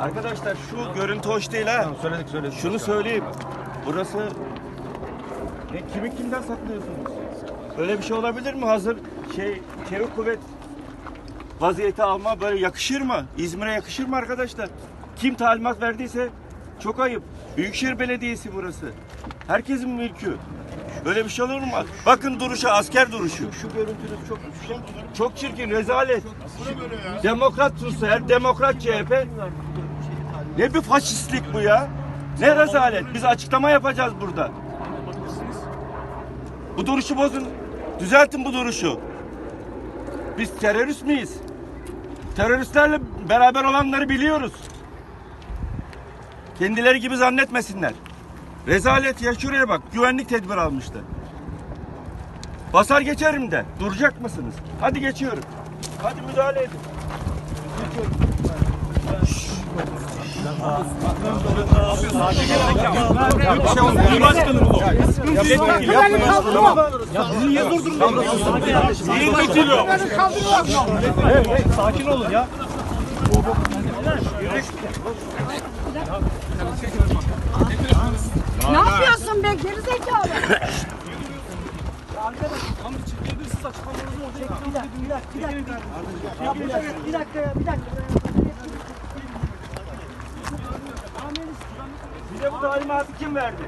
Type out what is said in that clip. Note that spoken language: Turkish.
Arkadaşlar şu görüntü hoş değil ha. Söyledik söyledik. Şunu söyleyeyim. Burası ne kimi kimden saklıyorsunuz? Böyle bir şey olabilir mi? Hazır şey çevik kuvvet vaziyeti alma böyle yakışır mı? İzmir'e yakışır mı arkadaşlar? Kim talimat verdiyse çok ayıp. Büyükşehir Belediyesi burası. Herkesin mülkü. Böyle bir şey olur mu? Bakın duruşu, asker duruşu. Şu görüntünüz çok Çok çirkin, rezalet. Demokrat Rusya, demokrat CHP. Ne bir faşistlik bu ya? Ne rezalet? Biz açıklama yapacağız burada. Bu duruşu bozun. Düzeltin bu duruşu. Biz terörist miyiz? Teröristlerle beraber olanları biliyoruz. Kendileri gibi zannetmesinler. Rezalet ya şuraya bak. Güvenlik tedbir almıştı. Basar geçerim de. Duracak mısınız? Hadi geçiyorum. Hadi müdahale edin. Sakin olun ya. Ne yapıyorsun be gerizekalı? Bir dakika ya bir dakika. Bize bu talimatı kim verdi?